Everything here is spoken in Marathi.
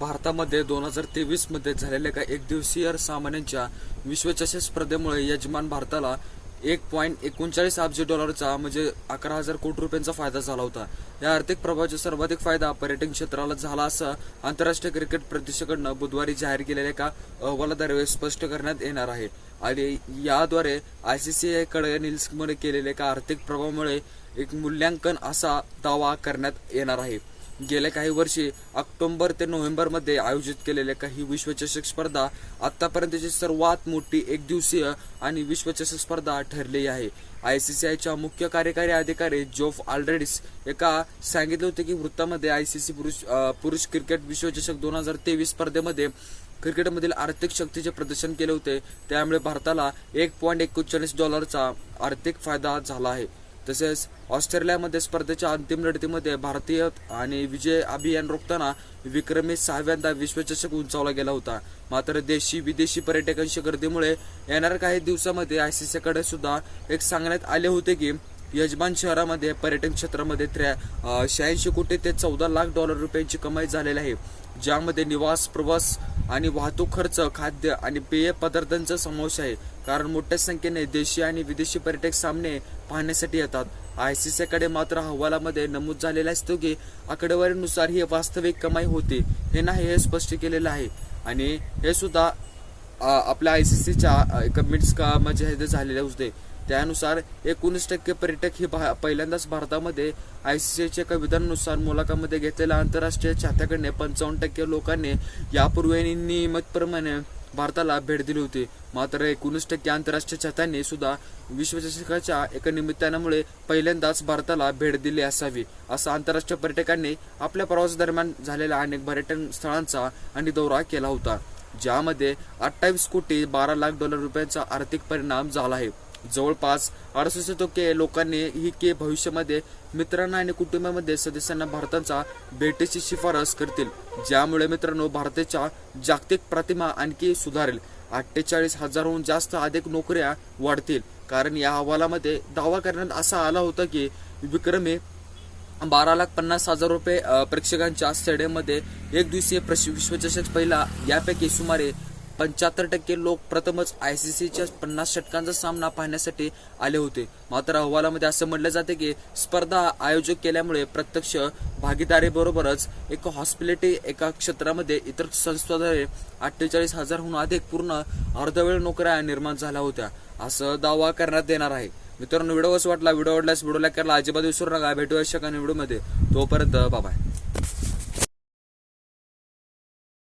भारतामध्ये दोन हजार तेवीसमध्ये झालेल्या एका एक दिवसीय सामन्यांच्या विश्वचषक स्पर्धेमुळे यजमान भारताला एक पॉईंट एकोणचाळीस अब्ज डॉलरचा म्हणजे अकरा हजार कोटी रुपयांचा फायदा झाला होता. या आर्थिक प्रभावाचा सर्वाधिक फायदा पर्यटन क्षेत्राला झाला असं आंतरराष्ट्रीय क्रिकेट प्रतिष्ठाकडनं बुधवारी जाहीर केलेल्या एका अहवालाद्वारे स्पष्ट करण्यात येणार आहे. आणि याद्वारे आय सी सी कडे निल्समध्ये केलेल्या एका आर्थिक प्रभावामुळे एक मूल्यांकन असा दावा करण्यात येणार आहे. गेल्या काही वर्षी ऑक्टोबर ते नोव्हेंबरमध्ये आयोजित केलेल्या काही विश्वचषक स्पर्धा आतापर्यंतची सर्वात मोठी एक दिवसीय आणि विश्वचषक स्पर्धा ठरली आहे. आय सी सी आयच्या मुख्य कार्यकारी अधिकारी जोफ आल्ड्रेडिस एका सांगितले होते की वृत्तामध्ये आय सी सी पुरुष पुरुष क्रिकेट विश्वचषक दोन हजार तेवीस स्पर्धेमध्ये क्रिकेटमधील आर्थिक शक्तीचे प्रदर्शन केले होते. त्यामुळे भारताला एक पॉईंट एकोणचाळीस डॉलरचा आर्थिक फायदा झाला आहे. तसेच ऑस्ट्रेलियामध्ये स्पर्धेच्या अंतिम लढतीमध्ये भारतीय आणि विजय अभियान रोखताना विक्रमी सहाव्यांदा विश्वचषक उंचावला गेला होता. मात्र देशी विदेशी पर्यटकांच्या गर्दीमुळे येणाऱ्या काही दिवसामध्ये आयसीसीकडे सुद्धा एक सांगण्यात आले होते की यजमान शहरामध्ये पर्यटन क्षेत्रामध्ये त्र्या शहाऐंशी कोटी ते चौदा लाख डॉलर रुपयांची कमाई झालेली आहे. ज्यामध्ये निवास प्रवास आणि वाहतूक खर्च खाद्य आणि पेय पदार्थांचा समावेश आहे. कारण मोठ्या संख्येने देशी आणि विदेशी पर्यटक सामने पाहण्यासाठी येतात. आय सी कडे मात्र अहवालामध्ये नमूद झालेला असतो की आकडेवारीनुसार ही वास्तविक कमाई होते. हे नाही हे स्पष्ट केलेलं आहे. आणि हे सुद्धा आपल्या आय सी सीच्या का म्हणजे हे झालेले होते त्यानुसार एकोणीस टक्के पर्यटक हे भा- पहिल्यांदाच भारतामध्ये आय सी सीच्या विधानानुसार मुलाखतीमध्ये घेतलेल्या आंतरराष्ट्रीय चाहत्याकडे पंचावन्न टक्के लोकांनी यापूर्वी नियमितप्रमाणे भारताला भेट दिली होती. मात्र एकोणीस टक्के आंतरराष्ट्रीय चाहत्यांनी सुद्धा विश्वचषकाच्या एका निमित्तानामुळे पहिल्यांदाच भारताला भेट दिली असावी असं आंतरराष्ट्रीय पर्यटकांनी आपल्या प्रवासादरम्यान झालेल्या अनेक पर्यटन स्थळांचा आणि दौरा केला होता. ज्यामध्ये अठ्ठावीस कोटी बारा लाख डॉलर रुपयांचा आर्थिक परिणाम झाला आहे. जवळपास अडुसष्ट टक्के लोकांनी ही के भविष्यामध्ये मित्रांना आणि कुटुंबामध्ये सदस्यांना भारताचा भेटीची शिफारस करतील. ज्यामुळे मित्रांनो भारताच्या जागतिक प्रतिमा आणखी सुधारेल. अठ्ठेचाळीस हजारहून जास्त अधिक नोकऱ्या वाढतील. कारण या अहवालामध्ये दावा करण्यात असा आला होता की विक्रमी बारा लाख पन्नास हजार रुपये प्रेक्षकांच्या स्टेडियममध्ये एक दिवसीय विश्वचषक पहिला यापैकी सुमारे पंच्याहत्तर टक्के लोक प्रथमच आय सी सीच्या पन्नास षटकांचा सामना पाहण्यासाठी आले होते. मात्र अहवालामध्ये असं म्हटलं जाते की स्पर्धा आयोजक केल्यामुळे प्रत्यक्ष भागीदारीबरोबरच एक हॉस्पिटॅलिटी एका क्षेत्रामध्ये इतर संस्थाद्वारे अठ्ठेचाळीस हजारहून अधिक पूर्ण अर्धवेळ नोकऱ्या निर्माण झाल्या होत्या. असं दावा करण्यात येणार आहे. मित्रांनो व्हिडिओ कसं वाटला? व्हिडिओ आवडल्यास व्हिडिओ लाईक करायला अजिबात विसरू नका. भेटू शकाने व्हिडिओमध्ये. तोपर्यंत बाबाय